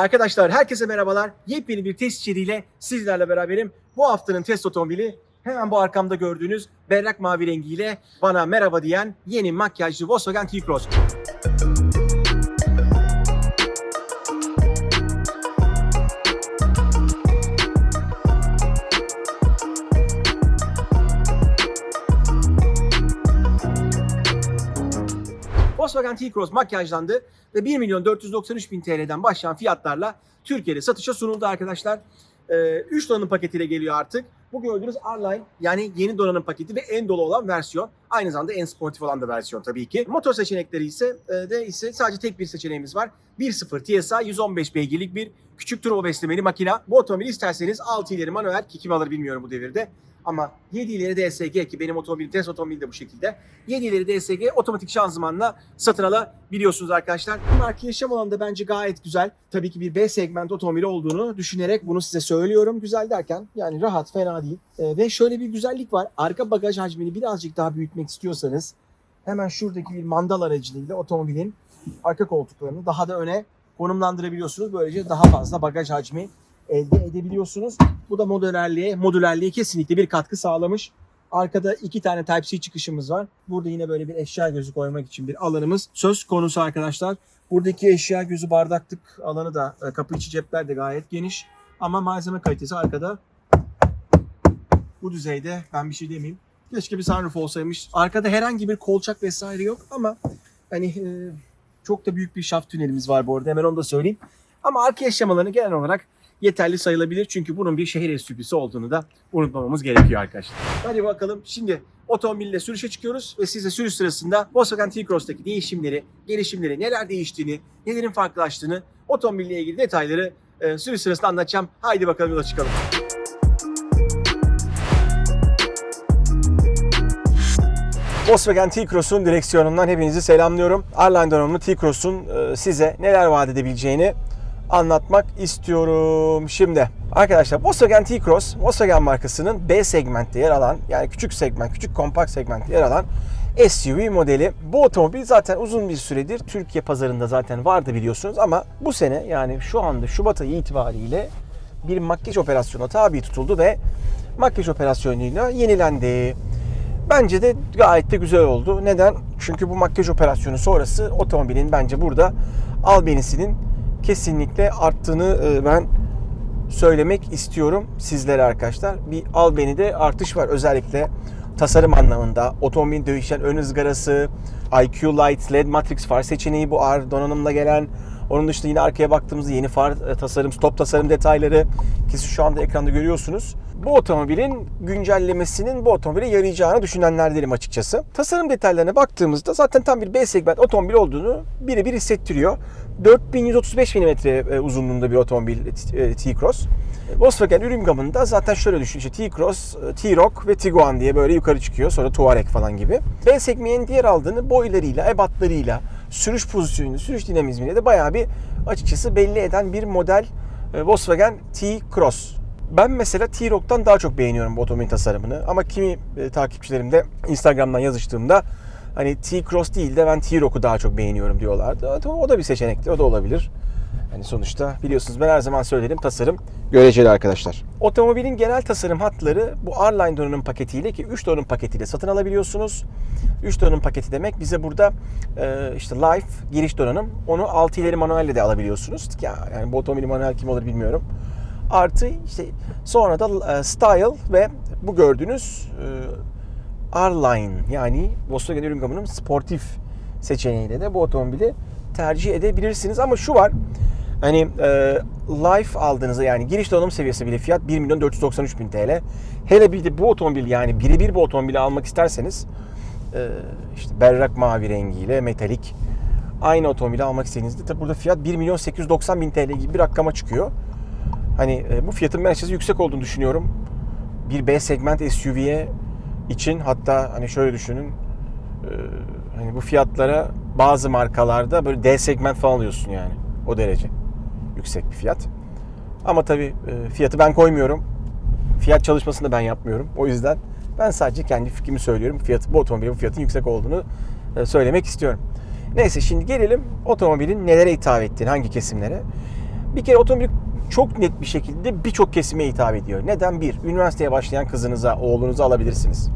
Arkadaşlar herkese merhabalar. Yepyeni bir test içeriğiyle sizlerle beraberim. Bu haftanın test otomobili hemen bu arkamda gördüğünüz berrak mavi rengiyle bana merhaba diyen yeni makyajlı Volkswagen T-Cross. Volkswagen T-Cross makyajlandı ve 1 milyon 493 bin TL'den başlayan fiyatlarla Türkiye'de satışa sunuldu arkadaşlar. 3 donanım paketiyle geliyor artık. Bu gördüğünüz R-Line yani yeni donanım paketi ve en dolu olan versiyon. Aynı zamanda en sportif olan da versiyon tabii ki. Motor seçenekleri ise e, de ise sadece tek bir seçeneğimiz var. 1.0 TSI 115 beygirlik bir küçük turbo beslemeli makina. Bu otomobili isterseniz 6 ileri manuel ki kim alır bilmiyorum bu devirde. Ama 7 ileri DSG ki benim otomobilim test otomobili de bu şekilde. 7 ileri DSG otomatik şanzımanla satın alabiliyorsunuz arkadaşlar. Marka yaşam alanı da bence gayet güzel. Tabii ki bir B segment otomobili olduğunu düşünerek bunu size söylüyorum. Güzel derken yani rahat fena değil. Ee, ve şöyle bir güzellik var. Arka bagaj hacmini birazcık daha büyütmek istiyorsanız hemen şuradaki bir mandal aracılığıyla otomobilin arka koltuklarını daha da öne konumlandırabiliyorsunuz. Böylece daha fazla bagaj hacmi elde edebiliyorsunuz. Bu da modülerliğe, modülerliğe kesinlikle bir katkı sağlamış. Arkada iki tane Type-C çıkışımız var. Burada yine böyle bir eşya gözü koymak için bir alanımız söz konusu arkadaşlar. Buradaki eşya gözü bardaklık alanı da e, kapı içi cepler de gayet geniş. Ama malzeme kalitesi arkada bu düzeyde ben bir şey demeyeyim. Keşke bir sunroof olsaymış. Arkada herhangi bir kolçak vesaire yok ama hani e, çok da büyük bir şaft tünelimiz var bu arada hemen onu da söyleyeyim. Ama arka yaşamalarını genel olarak yeterli sayılabilir. Çünkü bunun bir şehir SUV'si olduğunu da unutmamamız gerekiyor arkadaşlar. Hadi bakalım şimdi otomobille sürüşe çıkıyoruz ve size sürüş sırasında Volkswagen T-Cross'taki değişimleri, gelişimleri, neler değiştiğini, nelerin farklılaştığını, otomobille ilgili detayları e, sürüş sırasında anlatacağım. Haydi bakalım yola çıkalım. Volkswagen T-Cross'un direksiyonundan hepinizi selamlıyorum. R-Line donanımlı T-Cross'un e, size neler vaat edebileceğini anlatmak istiyorum. Şimdi arkadaşlar Volkswagen T-Cross Volkswagen markasının B segmentte yer alan yani küçük segment, küçük kompakt segmentte yer alan SUV modeli. Bu otomobil zaten uzun bir süredir Türkiye pazarında zaten vardı biliyorsunuz ama bu sene yani şu anda Şubat ayı itibariyle bir makyaj operasyonu tabi tutuldu ve makyaj operasyonuyla yenilendi. Bence de gayet de güzel oldu. Neden? Çünkü bu makyaj operasyonu sonrası otomobilin bence burada albenisinin kesinlikle arttığını e, ben söylemek istiyorum sizlere arkadaşlar. Bir albenide artış var özellikle tasarım anlamında. Otomobilin dövüşen ön ızgarası, IQ Light LED Matrix far seçeneği bu ağır donanımla gelen. Onun dışında yine arkaya baktığımızda yeni far e, tasarım, stop tasarım detayları ki şu anda ekranda görüyorsunuz. Bu otomobilin güncellemesinin bu otomobile yarayacağını düşünenlerdenim açıkçası. Tasarım detaylarına baktığımızda zaten tam bir B segment otomobil olduğunu birebir hissettiriyor. 4135 mm e, uzunluğunda bir otomobil e, T-Cross. Volkswagen ürün gamında zaten şöyle düşün işte T-Cross, T-Roc ve Tiguan diye böyle yukarı çıkıyor. Sonra Touareg falan gibi. B segmentin diğer aldığını boylarıyla, ebatlarıyla, sürüş pozisyonuyla, sürüş dinamizmiyle de bayağı bir açıkçası belli eden bir model e, Volkswagen T-Cross. Ben mesela T-Roc'tan daha çok beğeniyorum bu otomobil tasarımını. Ama kimi e, takipçilerim de Instagram'dan yazıştığımda hani T-Cross değil de ben T-Roc'u daha çok beğeniyorum diyorlardı. O da bir seçenekti. O da olabilir. Hani sonuçta biliyorsunuz ben her zaman söylerim tasarım göreceli arkadaşlar. Otomobilin genel tasarım hatları bu R-Line donanım paketiyle ki 3 donanım paketiyle satın alabiliyorsunuz. 3 donanım paketi demek bize burada e, işte Life giriş donanım onu 6 ileri manuelle de alabiliyorsunuz. Ya, yani bu otomobil manuel kim olur bilmiyorum. Artı işte sonra da e, Style ve bu gördüğünüz e, R-Line yani Volkswagen ürün gamının sportif seçeneğiyle de bu otomobili tercih edebilirsiniz. Ama şu var hani e, Life aldığınızda yani giriş donanım seviyesi bile fiyat 1 milyon 493 bin TL. Hele bir de bu otomobil yani birebir bu otomobili almak isterseniz e, işte berrak mavi rengiyle metalik aynı otomobili almak istediğinizde tabi burada fiyat 1 milyon 890 bin TL gibi bir rakama çıkıyor. Hani e, bu fiyatın ben açıkçası yüksek olduğunu düşünüyorum. Bir B segment SUV'ye için hatta hani şöyle düşünün hani bu fiyatlara bazı markalarda böyle D segment falan alıyorsun yani o derece yüksek bir fiyat. Ama tabii e, fiyatı ben koymuyorum. Fiyat çalışmasını da ben yapmıyorum. O yüzden ben sadece kendi fikrimi söylüyorum. Fiyatı, bu otomobilin fiyatın yüksek olduğunu e, söylemek istiyorum. Neyse şimdi gelelim otomobilin nelere hitap ettiğini, hangi kesimlere. Bir kere otomobil çok net bir şekilde birçok kesime hitap ediyor. Neden? Bir, üniversiteye başlayan kızınıza, oğlunuza alabilirsiniz.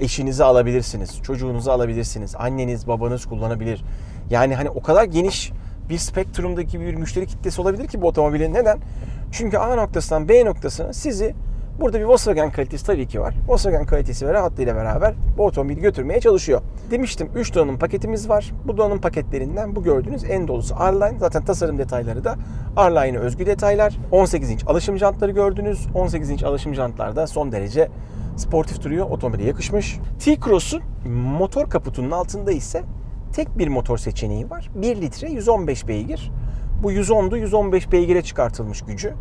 Eşinizi alabilirsiniz, çocuğunuzu alabilirsiniz. Anneniz, babanız kullanabilir. Yani hani o kadar geniş bir spektrumdaki bir müşteri kitlesi olabilir ki bu otomobilin. Neden? Çünkü A noktasından B noktasına sizi burada bir Volkswagen kalitesi tabii ki var. Volkswagen kalitesi ve rahatlığıyla beraber bu otomobili götürmeye çalışıyor. Demiştim 3 donanım paketimiz var. Bu donanım paketlerinden bu gördüğünüz en dolusu R-Line. Zaten tasarım detayları da R-Line'e özgü detaylar. 18 inç alışım jantları gördünüz. 18 inç alışım jantlarda son derece sportif duruyor. Otomobile yakışmış. T-Cross'un motor kaputunun altında ise tek bir motor seçeneği var. 1 litre 115 beygir. Bu 110'du 115 beygire çıkartılmış gücü.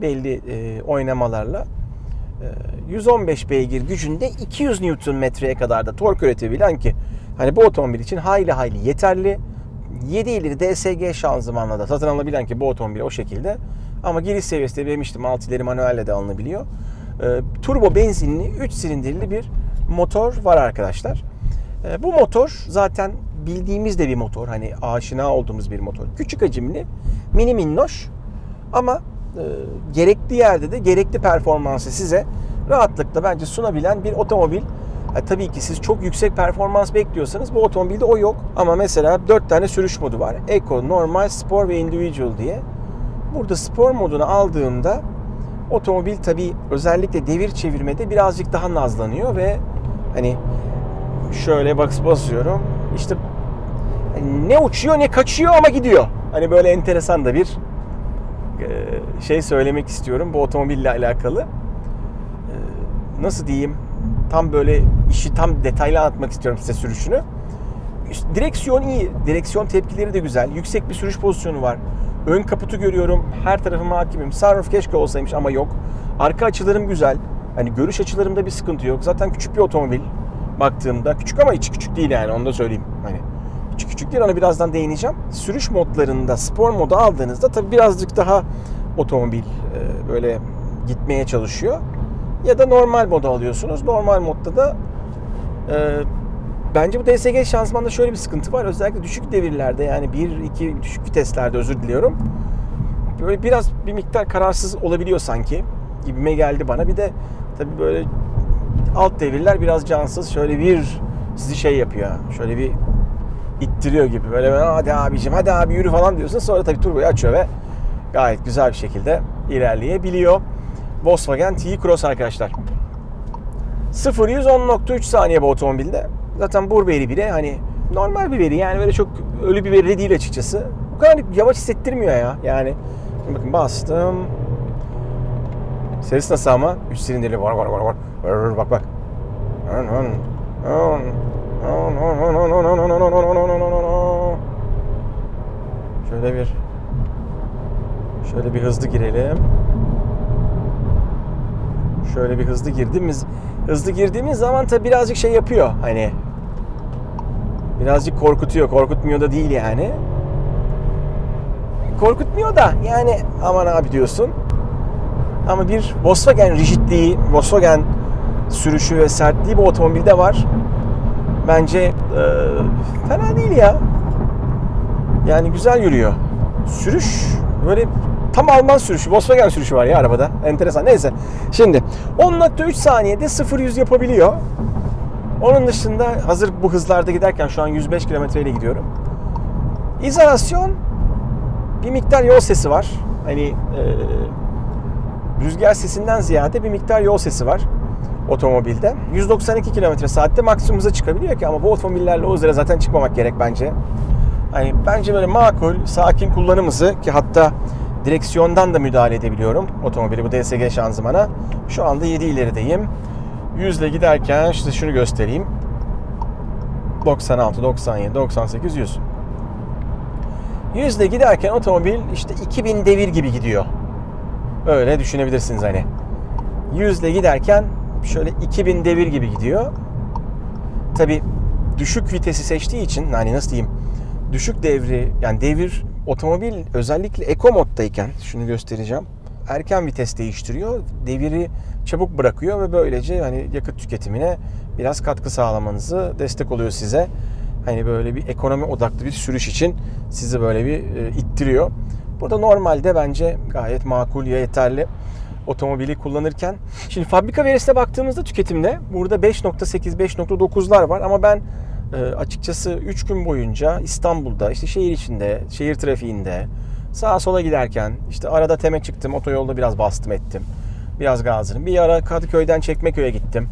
Belli e, oynamalarla. E, 115 beygir gücünde 200 Nm'ye kadar da tork üretebilen ki hani bu otomobil için hayli hayli yeterli. 7 ileri DSG şanzımanla da satın alabilen ki bu otomobil o şekilde. Ama giriş seviyesinde demiştim 6 ileri manuelle de alınabiliyor. E, turbo benzinli 3 silindirli bir motor var arkadaşlar. E, bu motor zaten bildiğimiz de bir motor. Hani aşina olduğumuz bir motor. Küçük hacimli, mini minnoş ama e, gerekli yerde de gerekli performansı size rahatlıkla bence sunabilen bir otomobil. Ha, tabii ki siz çok yüksek performans bekliyorsanız bu otomobilde o yok. Ama mesela 4 tane sürüş modu var. Eco, Normal, Sport ve Individual diye. Burada spor modunu aldığımda otomobil tabii özellikle devir çevirmede birazcık daha nazlanıyor ve hani şöyle bak basıyorum. İşte ne uçuyor ne kaçıyor ama gidiyor. Hani böyle enteresan da bir e, şey söylemek istiyorum bu otomobille alakalı. E, Nasıl diyeyim? Tam böyle işi tam detaylı anlatmak istiyorum size sürüşünü. Direksiyon iyi. Direksiyon tepkileri de güzel. Yüksek bir sürüş pozisyonu var. Ön kaputu görüyorum. Her tarafıma hakimim. Sunroof keşke olsaymış ama yok. Arka açılarım güzel. Hani görüş açılarımda bir sıkıntı yok. Zaten küçük bir otomobil baktığımda. Küçük ama içi küçük değil yani onu da söyleyeyim. Hani küçük küçük değil ona birazdan değineceğim. Sürüş modlarında spor modu aldığınızda tabii birazcık daha otomobil e, böyle gitmeye çalışıyor. Ya da normal modu alıyorsunuz. Normal modda da e, bence bu DSG şanzımanda şöyle bir sıkıntı var. Özellikle düşük devirlerde yani 1-2 düşük viteslerde özür diliyorum. Böyle biraz bir miktar kararsız olabiliyor sanki gibime geldi bana. Bir de tabii böyle alt devirler biraz cansız. Şöyle bir sizi şey yapıyor. Şöyle bir ittiriyor gibi. Böyle hadi abicim hadi abi yürü falan diyorsun. Sonra tabii turboyu açıyor ve gayet güzel bir şekilde ilerleyebiliyor. Volkswagen T-Cross arkadaşlar. 0-110.3 saniye bu otomobilde. Zaten bu veri bile hani normal bir veri yani böyle çok ölü bir veri değil açıkçası. Bu kadar yavaş hissettirmiyor ya. Yani şimdi bakın bastım. Ses nasıl ama? 3 silindirli var var var var. Bak bak. Şöyle bir şöyle bir hızlı girelim. Şöyle bir hızlı girdiğimiz hızlı girdiğimiz zaman tabi birazcık şey yapıyor hani birazcık korkutuyor korkutmuyor da değil yani korkutmuyor da yani aman abi diyorsun ama bir Volkswagen rigidliği Volkswagen sürüşü ve sertliği bu otomobilde var bence e, fena değil ya yani güzel yürüyor sürüş böyle tam Alman sürüşü, Volkswagen sürüşü var ya arabada. Enteresan. Neyse. Şimdi 10.3 saniyede 0-100 yapabiliyor. Onun dışında hazır bu hızlarda giderken şu an 105 km ile gidiyorum. İzolasyon bir miktar yol sesi var. Hani e, rüzgar sesinden ziyade bir miktar yol sesi var otomobilde. 192 km saatte maksimum çıkabiliyor ki ama bu otomobillerle o hızlara zaten çıkmamak gerek bence. Hani bence böyle makul, sakin kullanım hızı ki hatta direksiyondan da müdahale edebiliyorum otomobili bu DSG şanzımana. Şu anda 7 ilerideyim. 100 ile giderken işte şunu göstereyim. 96, 97, 98, 100. 100 ile giderken otomobil işte 2000 devir gibi gidiyor. Öyle düşünebilirsiniz hani. 100 ile giderken şöyle 2000 devir gibi gidiyor. Tabi düşük vitesi seçtiği için hani nasıl diyeyim düşük devri yani devir otomobil özellikle eco moddayken şunu göstereceğim. Erken vites değiştiriyor. Deviri çabuk bırakıyor ve böylece hani yakıt tüketimine biraz katkı sağlamanızı destek oluyor size. Hani böyle bir ekonomi odaklı bir sürüş için sizi böyle bir e, ittiriyor. Burada normalde bence gayet makul ve yeterli otomobili kullanırken. Şimdi fabrika verisine baktığımızda tüketimde burada 5.8 5.9'lar var ama ben e, açıkçası 3 gün boyunca İstanbul'da işte şehir içinde, şehir trafiğinde sağa sola giderken işte arada teme çıktım, otoyolda biraz bastım ettim. Biraz gazladım. Bir ara Kadıköy'den Çekmeköy'e gittim.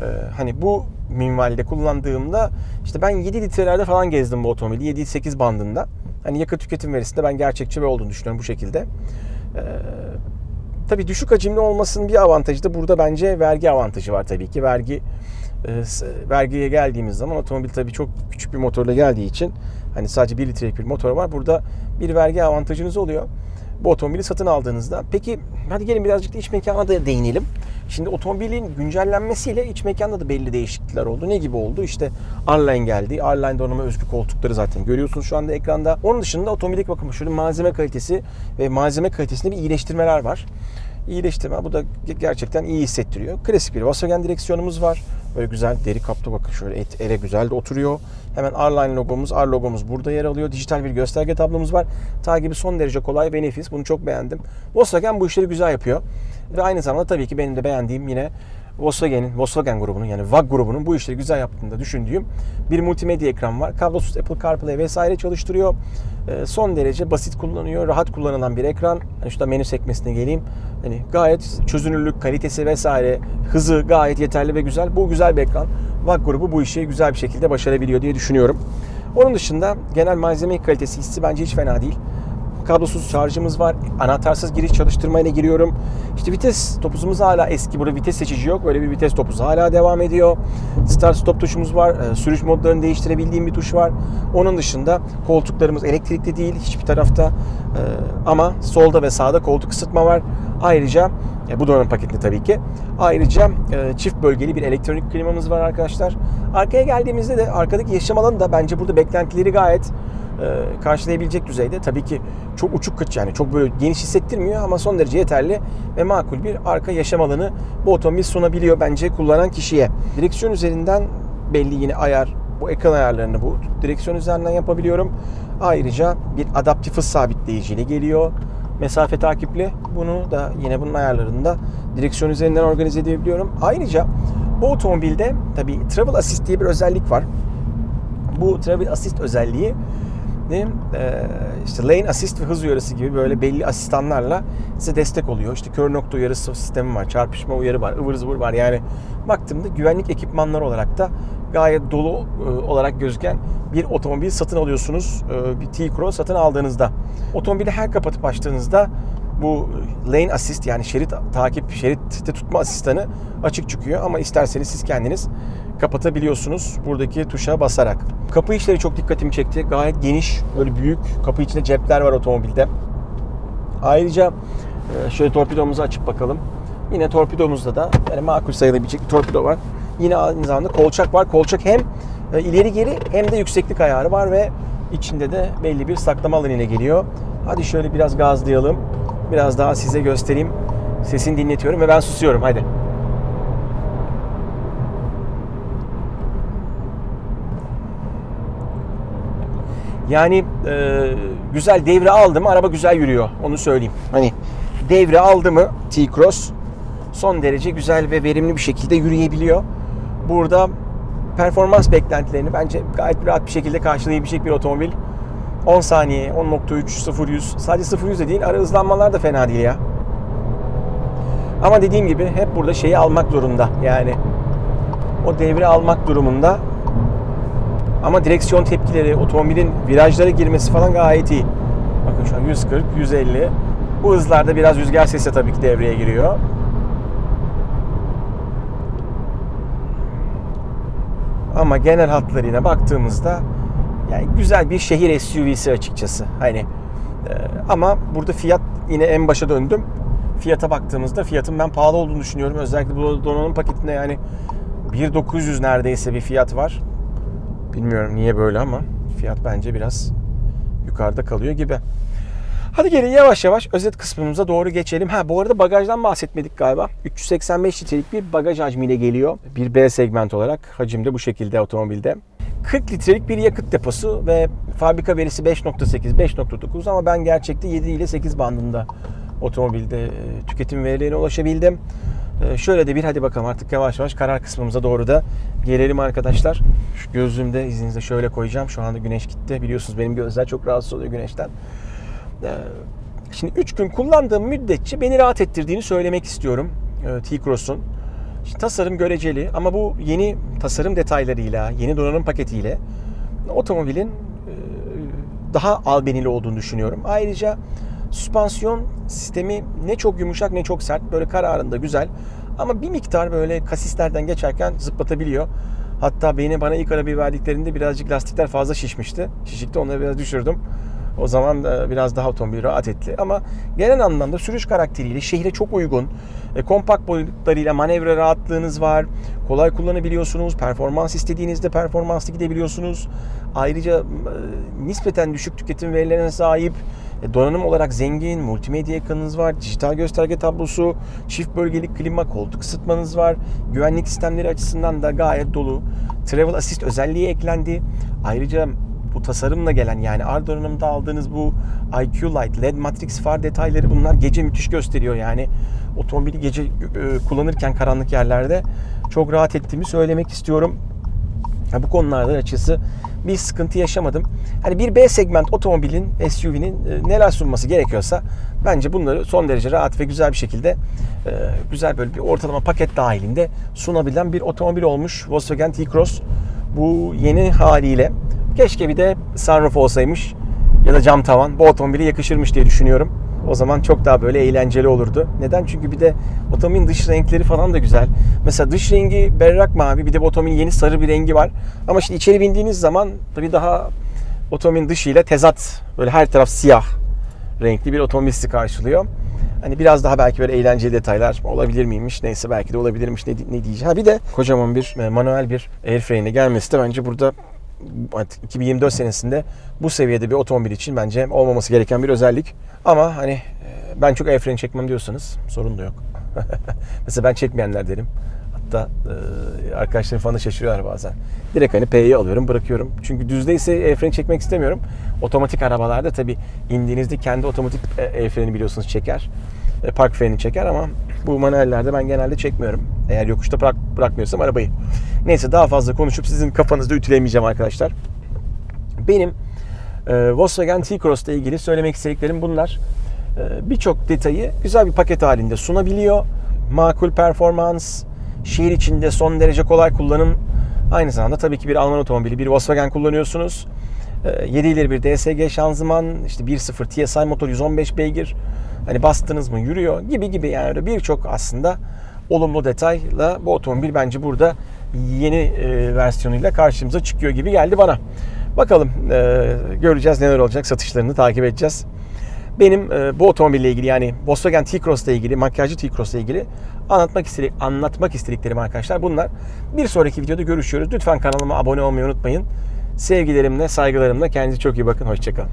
E, hani bu minvalde kullandığımda işte ben 7 litrelerde falan gezdim bu otomobili. 7-8 bandında. Hani yakıt tüketim verisinde ben gerçekçi ve olduğunu düşünüyorum bu şekilde. E, tabii düşük hacimli olmasının bir avantajı da burada bence vergi avantajı var tabii ki. Vergi vergiye geldiğimiz zaman otomobil tabii çok küçük bir motorla geldiği için hani sadece 1 litrelik bir motor var. Burada bir vergi avantajınız oluyor. Bu otomobili satın aldığınızda. Peki hadi gelin birazcık da iç mekana da değinelim. Şimdi otomobilin güncellenmesiyle iç mekanda da belli değişiklikler oldu. Ne gibi oldu? İşte R-Line geldi. R-Line donanıma özgü koltukları zaten görüyorsunuz şu anda ekranda. Onun dışında otomobilik bakımı şöyle malzeme kalitesi ve malzeme kalitesinde bir iyileştirmeler var iyileştirme. Bu da gerçekten iyi hissettiriyor. Klasik bir Volkswagen direksiyonumuz var. Böyle güzel deri kapta bakın şöyle et, ele güzel de oturuyor. Hemen R-Line logomuz, R logomuz burada yer alıyor. Dijital bir gösterge tablomuz var. Takibi son derece kolay ve nefis. Bunu çok beğendim. Volkswagen bu işleri güzel yapıyor. Ve aynı zamanda tabii ki benim de beğendiğim yine Volkswagen'in, Volkswagen grubunun yani VAG grubunun bu işleri güzel yaptığını düşündüğüm bir multimedya ekran var. Kablosuz Apple CarPlay vesaire çalıştırıyor. Ee, son derece basit kullanıyor, rahat kullanılan bir ekran. Yani şurada menü sekmesine geleyim. Hani gayet çözünürlük, kalitesi vesaire, hızı gayet yeterli ve güzel. Bu güzel bir ekran. VAG grubu bu işi güzel bir şekilde başarabiliyor diye düşünüyorum. Onun dışında genel malzeme kalitesi hissi bence hiç fena değil kablosuz şarjımız var. Anahtarsız giriş çalıştırmayla giriyorum. İşte vites topuzumuz hala eski. Burada vites seçici yok. Böyle bir vites topuzu hala devam ediyor. Start stop tuşumuz var. Ee, sürüş modlarını değiştirebildiğim bir tuş var. Onun dışında koltuklarımız elektrikli değil hiçbir tarafta. Ee, ama solda ve sağda koltuk ısıtma var. Ayrıca bu donanım paketli tabii ki. Ayrıca e, çift bölgeli bir elektronik klimamız var arkadaşlar. Arkaya geldiğimizde de arkadaki yaşam alanı da bence burada beklentileri gayet e, karşılayabilecek düzeyde. Tabii ki çok uçuk kıç yani çok böyle geniş hissettirmiyor ama son derece yeterli ve makul bir arka yaşam alanı bu otomobil sunabiliyor bence kullanan kişiye. Direksiyon üzerinden belli yine ayar bu ekran ayarlarını bu direksiyon üzerinden yapabiliyorum. Ayrıca bir adaptif hız sabitleyiciyle geliyor. Mesafe takipli. Bunu da yine bunun ayarlarında direksiyon üzerinden organize edebiliyorum. Ayrıca bu otomobilde tabii Travel Assist diye bir özellik var. Bu Travel Assist özelliği ne işte lane assist ve hız uyarısı gibi böyle belli asistanlarla size destek oluyor. İşte kör nokta uyarısı sistemi var, çarpışma uyarı var, ıvır zıvır var. Yani baktığımda güvenlik ekipmanları olarak da gayet dolu olarak gözüken bir otomobil satın alıyorsunuz. Bir T-Cross satın aldığınızda. Otomobili her kapatıp açtığınızda bu lane assist yani şerit takip, şeritte tutma asistanı açık çıkıyor ama isterseniz siz kendiniz kapatabiliyorsunuz buradaki tuşa basarak. Kapı içleri çok dikkatimi çekti. Gayet geniş, böyle büyük kapı içinde cepler var otomobilde. Ayrıca e, şöyle torpidomuzu açıp bakalım. Yine torpidomuzda da yani makul sayılabilecek bir torpido var. Yine aynı zamanda kolçak var. Kolçak hem e, ileri geri hem de yükseklik ayarı var ve içinde de belli bir saklama alanı geliyor. Hadi şöyle biraz gazlayalım. Biraz daha size göstereyim. Sesini dinletiyorum ve ben susuyorum. Haydi. Yani e, güzel devre aldı mı araba güzel yürüyor. Onu söyleyeyim. Hani devre aldı mı T-Cross son derece güzel ve verimli bir şekilde yürüyebiliyor. Burada performans beklentilerini bence gayet rahat bir şekilde karşılayabilecek bir otomobil. 10 saniye, 10.3, 0 100. Sadece 0 100 de değil, ara hızlanmalar da fena değil ya. Ama dediğim gibi hep burada şeyi almak zorunda. Yani o devre almak durumunda ama direksiyon tepkileri, otomobilin virajlara girmesi falan gayet iyi. Bakın şu an 140, 150. Bu hızlarda biraz rüzgar sesi tabii ki devreye giriyor. Ama genel hatlarına baktığımızda yani güzel bir şehir SUV'si açıkçası. Hani e, ama burada fiyat yine en başa döndüm. Fiyata baktığımızda fiyatın ben pahalı olduğunu düşünüyorum. Özellikle bu donanım paketinde yani 1900 neredeyse bir fiyat var. Bilmiyorum niye böyle ama fiyat bence biraz yukarıda kalıyor gibi. Hadi gelin yavaş yavaş özet kısmımıza doğru geçelim. Ha bu arada bagajdan bahsetmedik galiba. 385 litrelik bir bagaj hacmiyle geliyor. Bir B segment olarak hacimde bu şekilde otomobilde. 40 litrelik bir yakıt deposu ve fabrika verisi 5.8, 5.9 ama ben gerçekte 7 ile 8 bandında otomobilde e, tüketim verilerine ulaşabildim. E, Şöyle de bir hadi bakalım artık yavaş yavaş karar kısmımıza doğru da gelelim arkadaşlar. Şu gözlüğümde izninizle şöyle koyacağım. Şu anda güneş gitti. Biliyorsunuz benim gözler çok rahatsız oluyor güneşten. Ee, Şimdi 3 gün kullandığım müddetçe beni rahat ettirdiğini söylemek istiyorum e, T-Cross'un. Tasarım göreceli ama bu yeni tasarım detaylarıyla, yeni donanım paketiyle otomobilin e, daha albenili olduğunu düşünüyorum. Ayrıca süspansiyon sistemi ne çok yumuşak ne çok sert. Böyle kararında güzel. Ama bir miktar böyle kasislerden geçerken zıplatabiliyor. Hatta beni bana ilk arabayı verdiklerinde birazcık lastikler fazla şişmişti. Şişikti onları biraz düşürdüm. O zaman biraz daha otomobil rahat etti. Ama genel anlamda sürüş karakteriyle şehre çok uygun. E, kompakt boyutlarıyla manevra rahatlığınız var. Kolay kullanabiliyorsunuz. Performans istediğinizde performanslı gidebiliyorsunuz. Ayrıca e, nispeten düşük tüketim verilerine sahip. E, donanım olarak zengin, multimedya ekranınız var, dijital gösterge tablosu, çift bölgelik klima, koltuk ısıtmanız var. Güvenlik sistemleri açısından da gayet dolu. Travel Assist özelliği eklendi. Ayrıca bu tasarımla gelen yani R donanımda aldığınız bu IQ Light, LED Matrix far detayları bunlar gece müthiş gösteriyor yani. Otomobili gece e, kullanırken karanlık yerlerde çok rahat ettiğimi söylemek istiyorum. Ha, bu konularda açısı bir sıkıntı yaşamadım. Hani bir B segment otomobilin, SUV'nin e, neler sunması gerekiyorsa bence bunları son derece rahat ve güzel bir şekilde e, güzel böyle bir ortalama paket dahilinde sunabilen bir otomobil olmuş Volkswagen T-Cross. Bu yeni haliyle keşke bir de sunroof olsaymış ya da cam tavan bu otomobile yakışırmış diye düşünüyorum. O zaman çok daha böyle eğlenceli olurdu. Neden? Çünkü bir de otomobilin dış renkleri falan da güzel. Mesela dış rengi berrak mavi bir de bu otomobilin yeni sarı bir rengi var. Ama şimdi içeri bindiğiniz zaman tabii daha otomobilin dışıyla tezat böyle her taraf siyah renkli bir otomobil sizi karşılıyor. Hani biraz daha belki böyle eğlenceli detaylar olabilir miymiş? Neyse belki de olabilirmiş ne, ne diyeceğim. Ha bir de kocaman bir e, manuel bir airframe'le gelmesi de bence burada 2024 senesinde bu seviyede bir otomobil için bence olmaması gereken bir özellik. Ama hani e, ben çok el freni çekmem diyorsanız sorun da yok. Mesela ben çekmeyenler derim. Hatta e, arkadaşlarım falan da şaşırıyorlar bazen. Direkt hani P'yi alıyorum bırakıyorum. Çünkü düzde ise el freni çekmek istemiyorum. Otomatik arabalarda tabi indiğinizde kendi otomatik e, el freni biliyorsunuz çeker. Park freni çeker ama bu manuellerde ben genelde çekmiyorum. Eğer yokuşta bırak, bırakmıyorsam arabayı. Neyse daha fazla konuşup sizin kafanızda ütülemeyeceğim arkadaşlar. Benim e, Volkswagen T-Cross ile ilgili söylemek istediklerim bunlar. E, Birçok detayı güzel bir paket halinde sunabiliyor. Makul performans, şehir içinde son derece kolay kullanım. Aynı zamanda tabii ki bir Alman otomobili, bir Volkswagen kullanıyorsunuz. E, 7 ileri bir DSG şanzıman, işte 1.0 TSI motor 115 beygir. Hani bastınız mı yürüyor gibi gibi yani birçok aslında olumlu detayla bu otomobil bence burada yeni e, versiyonuyla karşımıza çıkıyor gibi geldi bana. Bakalım e, göreceğiz neler olacak satışlarını takip edeceğiz. Benim e, bu otomobille ilgili yani Volkswagen T-Cross ile ilgili, makyajlı T-Cross ile ilgili anlatmak istedik, anlatmak istediklerim arkadaşlar bunlar. Bir sonraki videoda görüşüyoruz. Lütfen kanalıma abone olmayı unutmayın. Sevgilerimle, saygılarımla kendinize çok iyi bakın. Hoşçakalın.